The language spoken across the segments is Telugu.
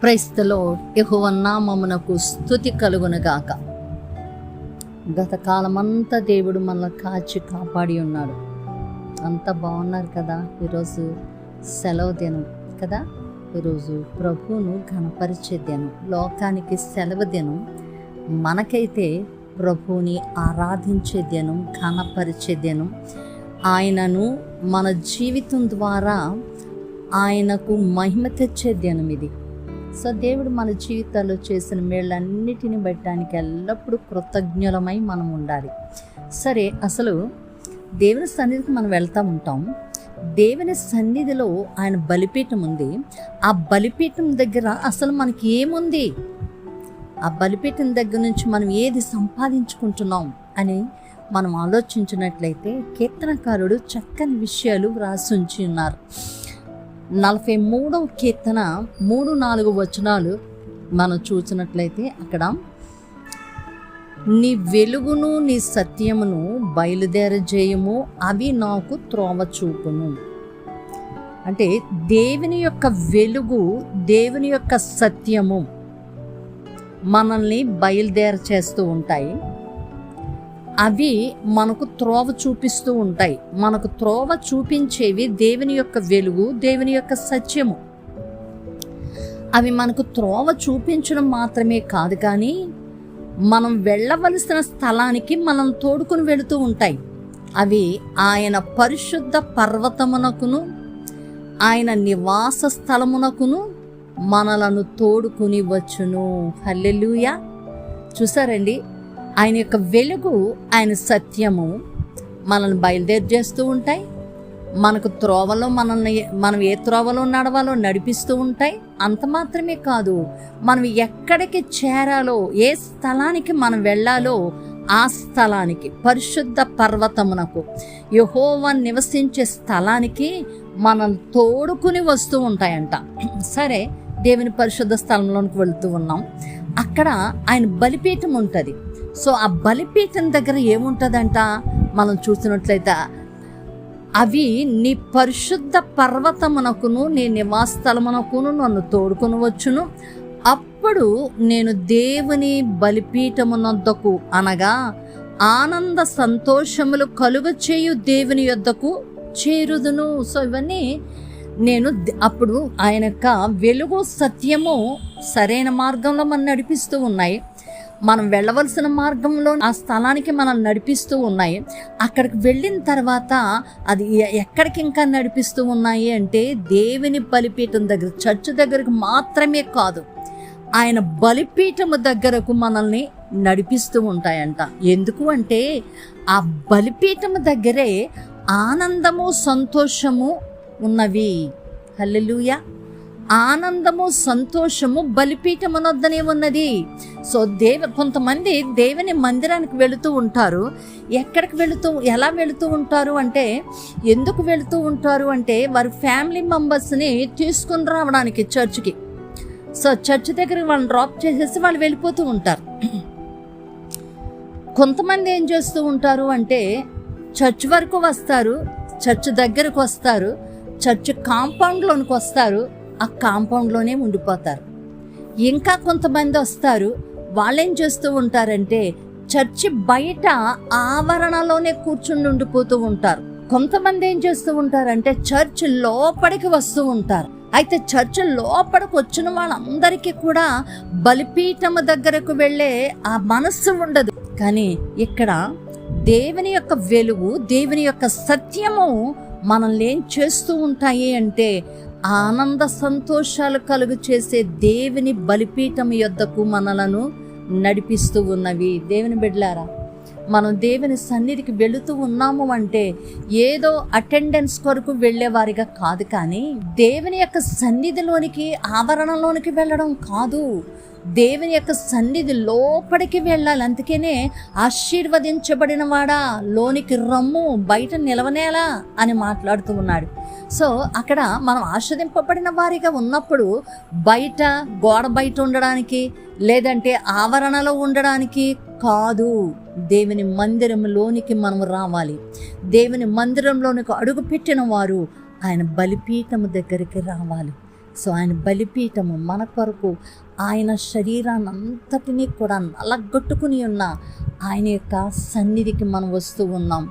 క్రైస్తలో యహువన్నామమునకు స్థుతి కలుగునగాక. గత కాలమంతా దేవుడు మనల్ని కాచి కాపాడి ఉన్నాడు. అంత బాగున్నారు కదా ఈరోజు సెలవు దినం కదా? ఈరోజు ప్రభువును ఘనపరిచే దినం లోకానికి సెలవు దినం. మనకైతే ప్రభువుని ఆరాధించే దినం ఘనపరిచే దినం. ఆయనను మన జీవితం ద్వారా ఆయనకు మహిమ తెచ్చే దినం ఇది. సో దేవుడు మన జీవితాల్లో చేసిన మేళ్ళన్నిటిని బట్టడానికి ఎల్లప్పుడూ కృతజ్ఞులమై మనం ఉండాలి. సరే అసలు దేవుని సన్నిధికి మనం వెళ్తూ ఉంటాం. దేవుని సన్నిధిలో ఆయన బలిపీఠం ఉంది. ఆ బలిపీఠం దగ్గర అసలు మనకి ఏముంది? ఆ బలిపీఠం దగ్గర నుంచి మనం ఏది సంపాదించుకుంటున్నాం అని మనం ఆలోచించినట్లయితే కీర్తనకారుడు చక్కని విషయాలు వ్రాసి ఉంచి ఉన్నారు. నలభై మూడవ కీర్తన మూడు నాలుగు వచనాలు మనం చూసినట్లయితే అక్కడ నీ వెలుగును నీ సత్యమును బయలుదేరజేయము అవి నాకు త్రోవ చూపును. అంటే దేవుని యొక్క వెలుగు దేవుని యొక్క సత్యము మనల్ని బయలుదేర చేస్తూ ఉంటాయి. అవి మనకు త్రోవ చూపిస్తూ ఉంటాయి. మనకు త్రోవ చూపించేవి దేవుని యొక్క వెలుగు దేవుని యొక్క సత్యము. అవి మనకు త్రోవ చూపించడం మాత్రమే కాదు కానీ మనం వెళ్ళవలసిన స్థలానికి మనం తోడుకుని వెళుతూ ఉంటాయి. అవి ఆయన పరిశుద్ధ పర్వతమునకును ఆయన నివాస స్థలమునకును మనలను తోడుకుని వచ్చును. హల్లెలూయా. చూసారండి? ఆయన యొక్క వెలుగు ఆయన సత్యము మనల్ని బయలుదేరి చేస్తూ ఉంటాయి. మనకు త్రోవలో మనల్ని మనం ఏ త్రోవలో నడవాలో నడిపిస్తూ ఉంటాయి. అంత మాత్రమే కాదు మనం ఎక్కడికి చేరాలో ఏ స్థలానికి మనం వెళ్ళాలో ఆ స్థలానికి పరిశుద్ధ పర్వతమునకు యహోవా నివసించే స్థలానికి మనం తోడుకుని వస్తూ ఉంటాయంట. సరే దేవుని పరిశుద్ధ స్థలంలోనికి వెళుతూ ఉన్నాం. అక్కడ ఆయన బలిపీఠం ఉంటుంది. సో ఆ బలిపీఠం దగ్గర ఏముంటుందంట? మనం చూసినట్లయితే అవి నీ పరిశుద్ధ పర్వతమునకును నీ నివాసస్థలమునకును నన్ను తోడుకొని వచ్చును అప్పుడు నేను దేవుని బలిపీఠమునొద్దకు అనగా ఆనంద సంతోషములు కలుగ చేయు దేవుని యొద్దకు చేరుదును. సో ఇవన్నీ నేను అప్పుడు ఆయన యొక్క వెలుగు సత్యము సరైన మార్గంలో మనం నడిపిస్తూ ఉన్నాయి. మనం వెళ్ళవలసిన మార్గంలో ఆ స్థలానికి మనం నడిపిస్తూ ఉన్నాయి. అక్కడికి వెళ్ళిన తర్వాత అది ఎక్కడికి ఇంకా నడిపిస్తూ ఉన్నాయి అంటే దేవుని బలిపీఠం దగ్గర చర్చ్ దగ్గరకు మాత్రమే కాదు ఆయన బలిపీఠము దగ్గరకు మనల్ని నడిపిస్తూ ఉంటాయంట. ఎందుకు అంటే ఆ బలిపీఠము దగ్గరే ఆనందము సంతోషము ఉన్నవి. హల్లెలూయా. ఆనందము సంతోషము బలిపీఠమునొద్దనే ఉన్నది. సో దేవ కొంతమంది దేవుని మందిరానికి వెళుతూ ఉంటారు. ఎక్కడికి వెళుతూ ఎలా వెళుతూ ఉంటారు అంటే ఎందుకు వెళుతూ ఉంటారు అంటే వారి ఫ్యామిలీ మెంబర్స్ని తీసుకుని రావడానికి చర్చ్కి. సో చర్చ్ దగ్గర వాళ్ళని డ్రాప్ చేసేసి వాళ్ళు వెళ్ళిపోతూ ఉంటారు. కొంతమంది ఏం చేస్తూ ఉంటారు అంటే చర్చ్ వరకు వస్తారు చర్చ్ దగ్గరకు వస్తారు చర్చ్ కాంపౌండ్లోనికి వస్తారు ఆ కాంపౌండ్లోనే ఉండిపోతారు. ఇంకా కొంతమంది వస్తారు. వాళ్ళేం చేస్తూ ఉంటారంటే చర్చి బయట ఆవరణలోనే కూర్చుని ఉండిపోతూ ఉంటారు. కొంతమంది ఏం చేస్తూ ఉంటారంటే చర్చ్ లోపలికి వస్తూ ఉంటారు. అయితే చర్చ్ లోపలికి వచ్చిన వాళ్ళందరికీ కూడా బలిపీఠము దగ్గరకు వెళ్ళే ఆ మనస్సు ఉండదు. కానీ ఇక్కడ దేవుని యొక్క వెలుగు దేవుని యొక్క సత్యము మనల్ని ఏం చేస్తూ ఉంటాయి అంటే ఆనంద సంతోషాలు కలుగు చేసే దేవుని బలిపీఠం యొద్దకు మనలను నడిపిస్తూ ఉన్నవి. దేవుని బిడ్లారా మనం దేవుని సన్నిధికి వెళుతూ ఉన్నాము అంటే ఏదో అటెండెన్స్ కొరకు వెళ్ళేవారిగా కాదు కానీ దేవుని యొక్క సన్నిధిలోనికి ఆవరణలోనికి వెళ్ళడం కాదు. దేవుని యొక్క సన్నిధి లోపలికి వెళ్ళాలి. అందుకనే ఆశీర్వదించబడిన వాడా లోనికి రమ్ము బయట నిలవనేలా అని మాట్లాడుతూ ఉన్నాడు. సో అక్కడ మనం ఆస్వాదింపబడిన వారిగా ఉన్నప్పుడు బయట గోడ బయట ఉండడానికి లేదంటే ఆవరణలో ఉండడానికి కాదు. దేవుని మందిరంలోనికి మనం రావాలి. దేవుని మందిరంలోనికి అడుగు పెట్టిన వారు ఆయన బలిపీఠము దగ్గరికి రావాలి. సో ఆయన బలిపీఠము మన కొరకు ఆయన శరీరాన్ని అంతటినీ కూడా నలగొట్టుకుని ఉన్న ఆయన యొక్క సన్నిధికి మనం వస్తూ ఉన్నాం.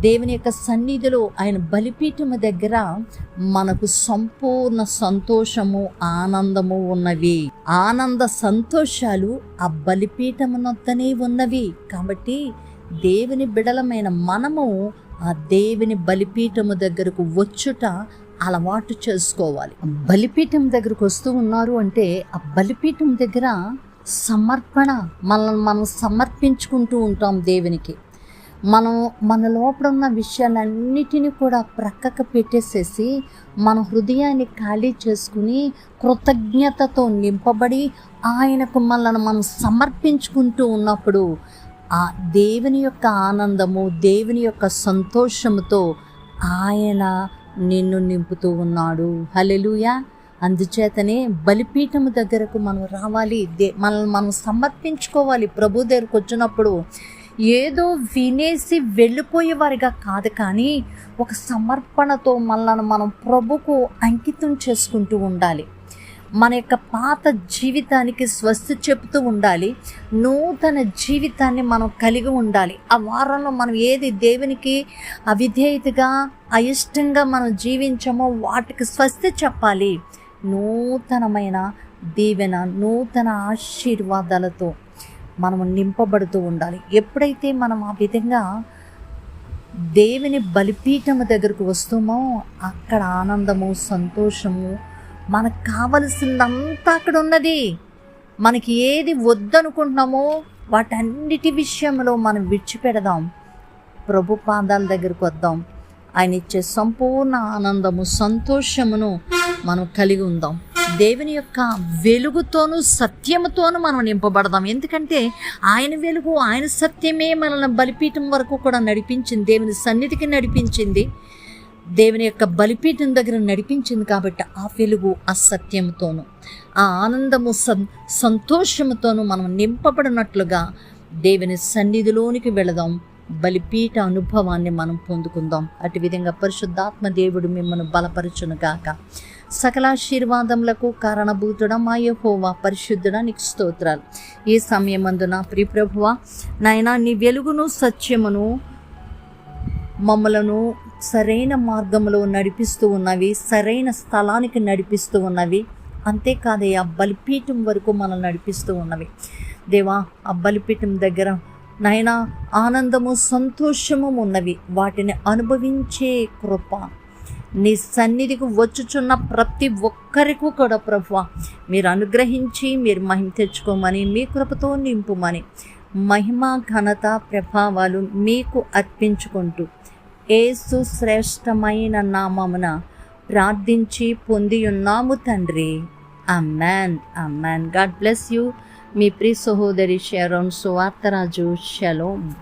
దేవుని యొక్క సన్నిధిలో ఆయన బలిపీఠము దగ్గర మనకు సంపూర్ణ సంతోషము ఆనందము ఉన్నవి. ఆనంద సంతోషాలు ఆ బలిపీఠమునొద్దనే ఉన్నవి. కాబట్టి దేవుని బిడలమైన మనము ఆ దేవుని బలిపీఠము దగ్గరకు వచ్చుట అలవాటు చేసుకోవాలి. బలిపీఠం దగ్గరకు వస్తూ ఉన్నారు అంటే ఆ బలిపీఠం దగ్గర సమర్పణ మనల్ని మనం సమర్పించుకుంటూ ఉంటాం దేవునికి. మనం మన లోపల ఉన్న విషయాలన్నిటినీ కూడా ప్రక్కకు పెట్టేసేసి మన హృదయాన్ని ఖాళీ చేసుకుని కృతజ్ఞతతో నింపబడి ఆయనకు మనల్ని మనం సమర్పించుకుంటూ ఉన్నప్పుడు ఆ దేవుని యొక్క ఆనందము దేవుని యొక్క సంతోషముతో ఆయన నిన్ను నింపుతూ ఉన్నాడు. హలెలుయా అందుచేతనే బలిపీఠము దగ్గరకు మనం రావాలి. దే మనల్ని మనం సమర్పించుకోవాలి. ప్రభు దగ్గరకు వచ్చినప్పుడు ఏదో వినేసి వెళ్ళిపోయేవారిగా కాదు కానీ ఒక సమర్పణతో మనల్ని మనం ప్రభుకు అంకితం చేసుకుంటూ ఉండాలి. మన యొక్క పాత జీవితానికి స్వస్తి చెబుతూ ఉండాలి. నూతన జీవితాన్ని మనం కలిగి ఉండాలి. ఆ వారంలో మనం ఏది దేవునికి అవిధేయతగా అయిష్టంగా మనం జీవించామో వాటికి స్వస్తి చెప్పాలి. నూతనమైన దీవెన నూతన ఆశీర్వాదాలతో మనం నింపబడుతూ ఉండాలి. ఎప్పుడైతే మనం ఆ విధంగా దేవుని బలిపీఠము దగ్గరకు వస్తామో అక్కడ ఆనందము సంతోషము మనకు కావలసిందంతా అక్కడ ఉన్నది. మనకి ఏది వద్దనుకుంటున్నామో వాటన్నిటి విషయంలో మనం విడిచిపెడదాం. ప్రభు పాదాల దగ్గరకు వద్దాం. ఆయన ఇచ్చే సంపూర్ణ ఆనందము సంతోషమును మనం కలిగి ఉందాం. దేవుని యొక్క వెలుగుతోనూ సత్యముతోనూ మనం నింపబడదాం. ఎందుకంటే ఆయన వెలుగు ఆయన సత్యమే మనల్ని బలిపీఠం వరకు కూడా నడిపించింది. దేవుని సన్నిధికి నడిపించింది. దేవుని యొక్క బలిపీఠం దగ్గర నడిపించింది కాబట్టి ఆ వెలుగు ఆ సత్యముతోనూ ఆ ఆనందము సం సంతోషముతోనూ మనం నింపబడినట్లుగా దేవుని సన్నిధిలోనికి వెళదాం. బలిపీఠ అనుభవాన్ని మనం పొందుకుందాం. అటు విధంగా పరిశుద్ధాత్మ దేవుడు మిమ్మల్ని బలపరచునుగాక గాక. సకలాశీర్వాదములకు కారణభూతుడ మా యహోవా పరిశుద్ధుడ నీకు స్తోత్రాలు. ఈ సమయమందు నా ప్రియప్రభువ నాయన నీ వెలుగును సత్యమును మమ్మలను సరైన మార్గంలో నడిపిస్తూ ఉన్నవి సరైన స్థలానికి నడిపిస్తూ ఉన్నవి. అంతేకాదయ్యా బలిపీఠం వరకు మనం నడిపిస్తూ ఉన్నవి. దేవా ఆ బలిపీఠం దగ్గర నాయన ఆనందము సంతోషము ఉన్నవి. వాటిని అనుభవించే కృప నీ సన్నిధికి వచ్చుచున్న ప్రతి ఒక్కరికి కూడా ప్రభు మీరు అనుగ్రహించి మీరు మహిమ తెచ్చుకోమని మీ కృపతో నింపుమని మహిమ ఘనత ప్రభావాలు మీకు అర్పించుకుంటూ ఏసు శ్రేష్టమైన నామమున ప్రార్థించి పొంది ఉన్నాము తండ్రి. Amen amen God bless you మీ ప్రి సహోదరి షెరోన్ సువార్తరాజు. షలోమ్